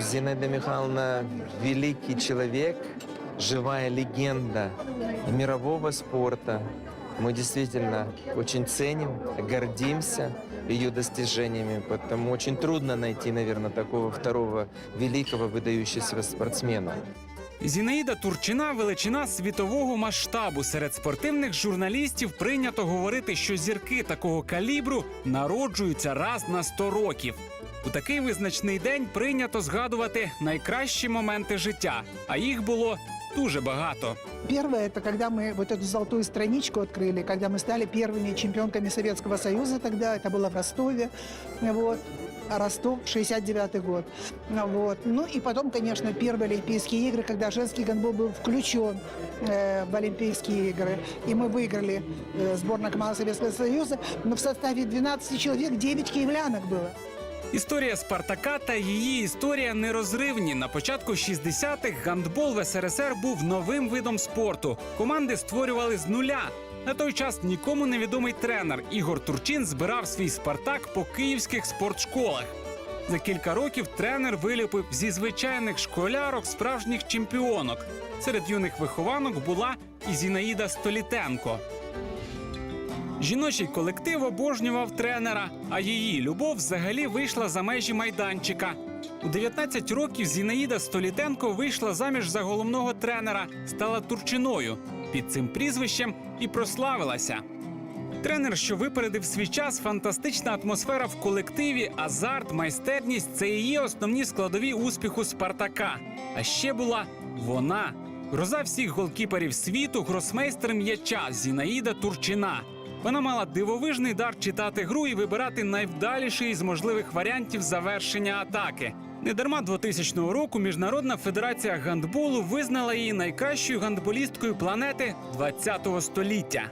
Зинаида Михайловна великий человек, живая легенда мирового спорта. Мы действительно очень ценим, гордимся ее достижениями, потому очень трудно найти, наверное, такого второго великого выдающегося спортсмена. Зінаїда Турчина величина світового масштабу. Серед спортивних журналістів прийнято говорити, що зірки такого калібру народжуються раз на 100 років. У такий визначний день прийнято згадувати найкращі моменти життя, а їх було дуже багато. Первое, это когда мы вот эту золотую страничку открыли, когда мы стали первыми чемпионками Советского Союза тогда, это было в Ростове, вот, а Ростов, 69 год. Ну Вот. Ну и потом, конечно, первые Олимпийские игры, когда женский гандбол был включен э, в Олимпийские игры, и мы выиграли э, сборная команда Советского Союза, но в составе 12 человек 9 киевлянок было. Історія Спартака та її історія нерозривні. На початку 60-х гандбол в СРСР був новим видом спорту. Команди створювали з нуля. На той час нікому невідомий тренер Ігор Турчин збирав свій Спартак по київських спортшколах. За кілька років тренер виліпив зі звичайних школярок справжніх чемпіонок. Серед юних вихованок була і Зінаїда Столітенко. Жіночий колектив обожнював тренера, а її любов взагалі вийшла за межі майданчика. У 19 років Зінаїда Столітенко вийшла заміж за головного тренера, стала турчиною. Під цим прізвищем і прославилася. Тренер, що випередив свій час, фантастична атмосфера в колективі, азарт, майстерність це її основні складові успіху Спартака. А ще була вона. Гроза всіх голкіперів світу, гросмейстер м'яча Зінаїда Турчина. Вона мала дивовижний дар читати гру і вибирати найвдаліший із можливих варіантів завершення атаки. Недарма 2000 року Міжнародна федерація гандболу визнала її найкращою гандболісткою планети ХХ століття.